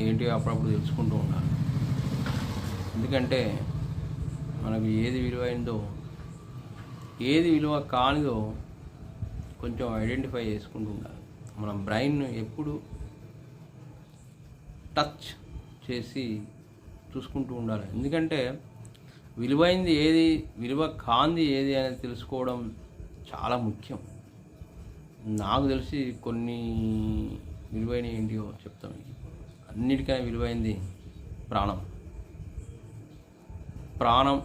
ఏంటి అప్పుడప్పుడు తెలుసుకుంటూ ఉండాలి. ఎందుకంటే మనకు ఏది విలువైందో ఏది విలువ కానిదో కొంచెం ఐడెంటిఫై చేసుకుంటూ ఉండాలి. మన బ్రెయిన్ ఎప్పుడు టచ్ చేసి చూసుకుంటూ ఉండాలి. ఎందుకంటే విలువైంది ఏది విలువ కాంది ఏది అనేది తెలుసుకోవడం చాలా ముఖ్యం. నాకు తెలిసి కొన్ని విలువైన ఏంటియో చెప్తాను అన్నిటికైనా విలువైంది ప్రాణం. ప్రాణం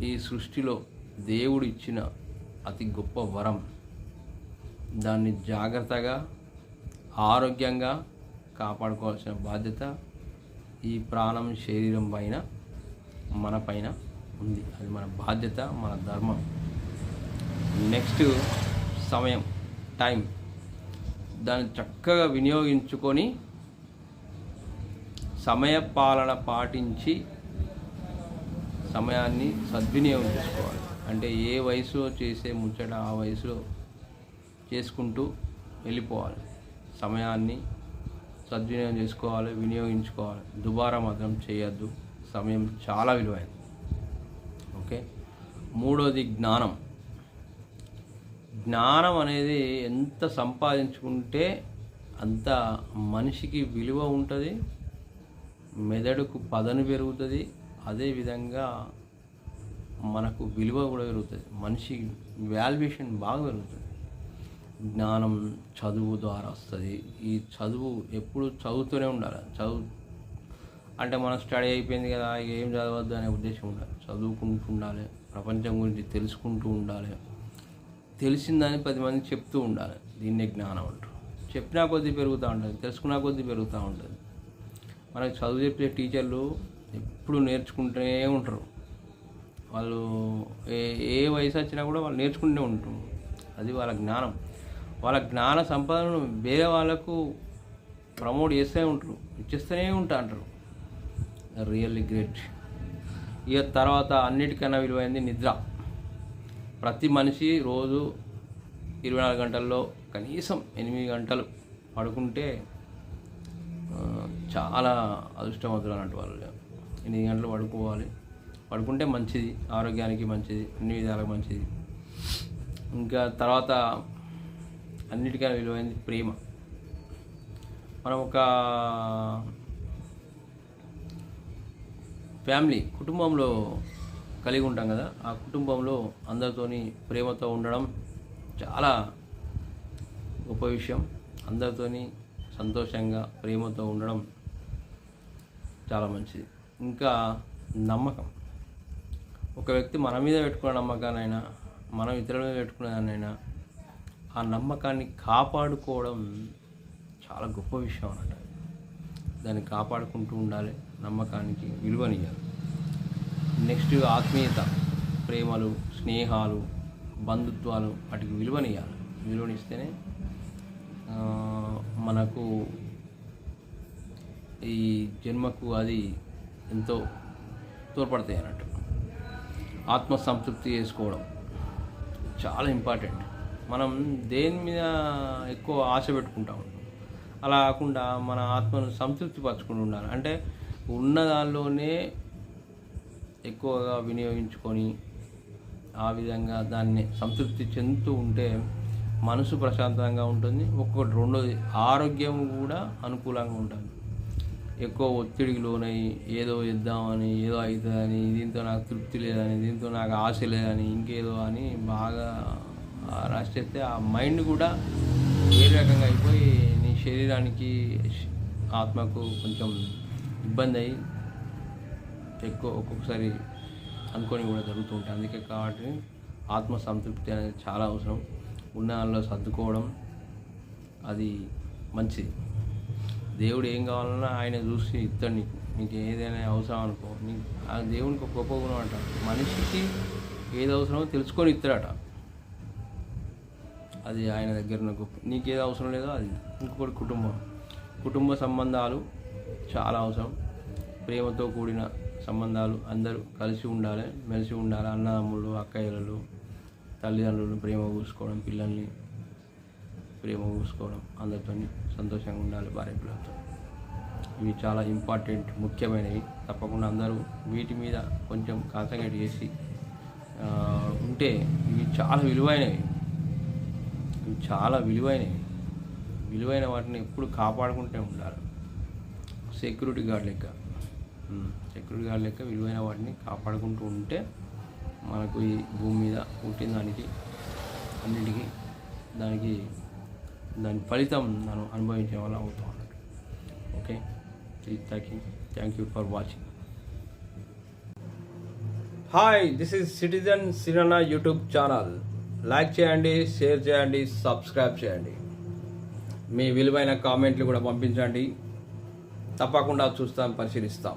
ఈ సృష్టిలో దేవుడు ఇచ్చిన అతి గొప్ప వరం. దాన్ని జాగ్రత్తగా ఆరోగ్యంగా కాపాడుకోవాల్సిన బాధ్యత ఈ ప్రాణం శరీరం పైన మన పైన ఉంది. అది మన బాధ్యత మన ధర్మం. నెక్స్ట్ సమయం టైం. దాన్ని చక్కగా వినియోగించుకొని సమయపాలన పాటించి సమయాన్ని సద్వినియోగం చేసుకోవాలి. అంటే ఏ వయసులో చేసే ముచ్చట ఆ వయసులో చేసుకుంటూ వెళ్ళిపోవాలి. సమయాన్ని సద్వినియోగం చేసుకోవాలి వినియోగించుకోవాలి. దుబారా మాత్రం చేయొద్దు. సమయం చాలా విలువైనది. ఓకే? మూడోది జ్ఞానం. జ్ఞానం అనేది ఎంత సంపాదించుకుంటే అంత మనిషికి విలువ ఉంటుంది మెదడుకు పదను పెరుగుతుంది అదేవిధంగా మనకు విలువ కూడా పెరుగుతుంది. మనిషి వాల్యుయేషన్ బాగా పెరుగుతుంది. జ్ఞానం చదువు ద్వారా వస్తుంది. ఈ చదువు ఎప్పుడు చదువుతూనే ఉండాలి. చదువు అంటే మనం స్టడీ అయిపోయింది కదా ఏం చదవద్దు అనే ఉద్దేశం ఉండాలి. చదువుకుంటూ ఉండాలి ప్రపంచం గురించి తెలుసుకుంటూ ఉండాలి. తెలిసిందని పది మంది చెప్తూ ఉండాలి. దీన్నే జ్ఞానం అంటారు. చెప్పినా కొద్దీ పెరుగుతూ ఉంటుంది తెలుసుకున్నా కొద్దీ పెరుగుతూ ఉంటుంది. మనకు చదువు చెప్పే టీచర్లు ఎప్పుడు నేర్చుకుంటూనే ఉంటారు. వాళ్ళు ఏ ఏ వయసు వచ్చినా కూడా వాళ్ళు నేర్చుకుంటూనే ఉంటారు. అది వాళ్ళ జ్ఞానం. వాళ్ళ జ్ఞాన సంపదను వేరే వాళ్ళకు ప్రమోట్ చేస్తూనే ఉంటారు. ఇచ్చేస్తూనే ఉంటా అంటారు. Really great. ఇక తర్వాత అన్నిటికన్నా విలువైంది నిద్ర. ప్రతి మనిషి రోజు ఇరవై నాలుగు గంటల్లో కనీసం ఎనిమిది గంటలు పడుకుంటే చాలా అదృష్టవంతులు అన్నట్టు వాళ్ళు ఎనిమిది గంటలు పడుకోవాలి? పడుకుంటే మంచిది. ఆరోగ్యానికి మంచిది. అన్ని విధాలకు మంచిది. ఇంకా తర్వాత అన్నిటికన్నా విలువైంది ప్రేమ. మనం ఒక ఫ్యామిలీ కుటుంబంలో కలిగి ఉంటాం కదా. ఆ కుటుంబంలో అందరితోని ప్రేమతో ఉండడం చాలా గొప్ప విషయం. అందరితోని సంతోషంగా ప్రేమతో ఉండడం చాలా మంచిది. ఇంకా నమ్మకం. ఒక వ్యక్తి మన మీద పెట్టుకున్న నమ్మకానైనా మనం ఇతరుల మీద పెట్టుకున్న దాన్నైనా ఆ నమ్మకాన్ని కాపాడుకోవడం చాలా గొప్ప విషయం అన్నట్టు దాన్ని కాపాడుకుంటూ ఉండాలి. నమ్మకానికి విలువనియాలి నెక్స్ట్ ఆత్మీయత ప్రేమలు స్నేహాలు బంధుత్వాలు వాటికి విలువనియాలి విలువనిస్తేనే మనకు ఈ జన్మకు అది ఎంతో తోడ్పడతాయి అన్నట్టు. ఆత్మ సంతృప్తి చేసుకోవడం చాలా ఇంపార్టెంట్. మనం దేని మీద ఎక్కువ ఆశ పెట్టుకుంటా? ఉంటాం అలా కాకుండా మన ఆత్మను సంతృప్తి పరచుకుని ఉండాలి. అంటే ఉన్న దానిలోనే ఎక్కువగా వినియోగించుకొని ఆ విధంగా దాన్ని సంతృప్తి చెందుతూ ఉంటే మనసు ప్రశాంతంగా ఉంటుంది. ఒక్కొక్కటి రెండోది ఆరోగ్యం కూడా అనుకూలంగా ఉంటుంది. ఎక్కువ ఒత్తిడికి లోనై ఏదో ఇద్దామని ఏదో అవుతుందని దీంతో నాకు తృప్తి లేదని దీంతో నాకు ఆశ లేదని ఇంకేదో అని బాగా రాసేస్తే ఆ మైండ్ కూడా వేరే రకంగా అయిపోయి నీ శరీరానికి ఆత్మకు కొంచెం ఇబ్బంది అయ్యి ఎక్కువ ఒక్కొక్కసారి అనుకొని కూడా జరుగుతూ ఉంటాయి. అందుకే కాబట్టి ఆత్మ సంతృప్తి అనేది చాలా అవసరం. ఉన్న దానిలో సర్దుకోవడం అది మంచిది. దేవుడు ఏం కావాలన్నా ఆయన చూసి ఇస్తాడు నీకు. నీకు ఏదైనా అవసరం అనుకో. నీకు ఆ దేవునికి ఒక గొప్ప గుణం అంట. మనిషికి ఏది అవసరమో తెలుసుకొని ఇస్తాడట. అది ఆయన దగ్గర ఉన్న గొప్ప నీకు ఏది అవసరం లేదో అది. ఇంకొకటి కుటుంబం. కుటుంబ సంబంధాలు చాలా అవసరం. ప్రేమతో కూడిన సంబంధాలు అందరూ కలిసి ఉండాలి మెలిసి ఉండాలి. అన్నదమ్ములు అక్కయ్యలు తల్లిదండ్రులు ప్రేమ కూసుకోవడం పిల్లల్ని ప్రేమ కూసుకోవడం అందరితో సంతోషంగా ఉండాలి భార్య పిల్లలతో. ఇవి చాలా ఇంపార్టెంట్ ముఖ్యమైనవి. తప్పకుండా అందరూ వీటి మీద కొంచెం కాన్సన్ట్రేట్ చేసి ఉంటే ఇవి చాలా విలువైనవి. ఇవి చాలా విలువైనవి. విలువైన వాటిని ఎప్పుడు కాపాడుకుంటూ ఉండాలి. సెక్యూరిటీ గార్డ్ లెక్క. సెక్యూరిటీ గార్డ్ లెక్క విలువైన వాటిని కాపాడుకుంటూ ఉంటే మనకు ఈ భూమి మీద పుట్టిన దానికి అన్నిటికీ దానికి దాని ఫలితం మనం అనుభవించే వల్ల అవుతాం అన్నట్టు okay? Thank you. Thank you for watching. Hi this is citizen సిరనా YouTube channel like చేయండి షేర్ చేయండి సబ్స్క్రైబ్ చేయండి. మీ విలువైన కామెంట్లు కూడా పంపించండి. తప్పకుండా చూస్తాం పరిశీలిస్తాం.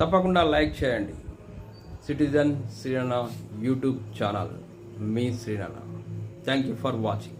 తప్పకుండా లైక్ చేయండి. Citizen Srinanna YouTube channel me Srinanna thank you for watching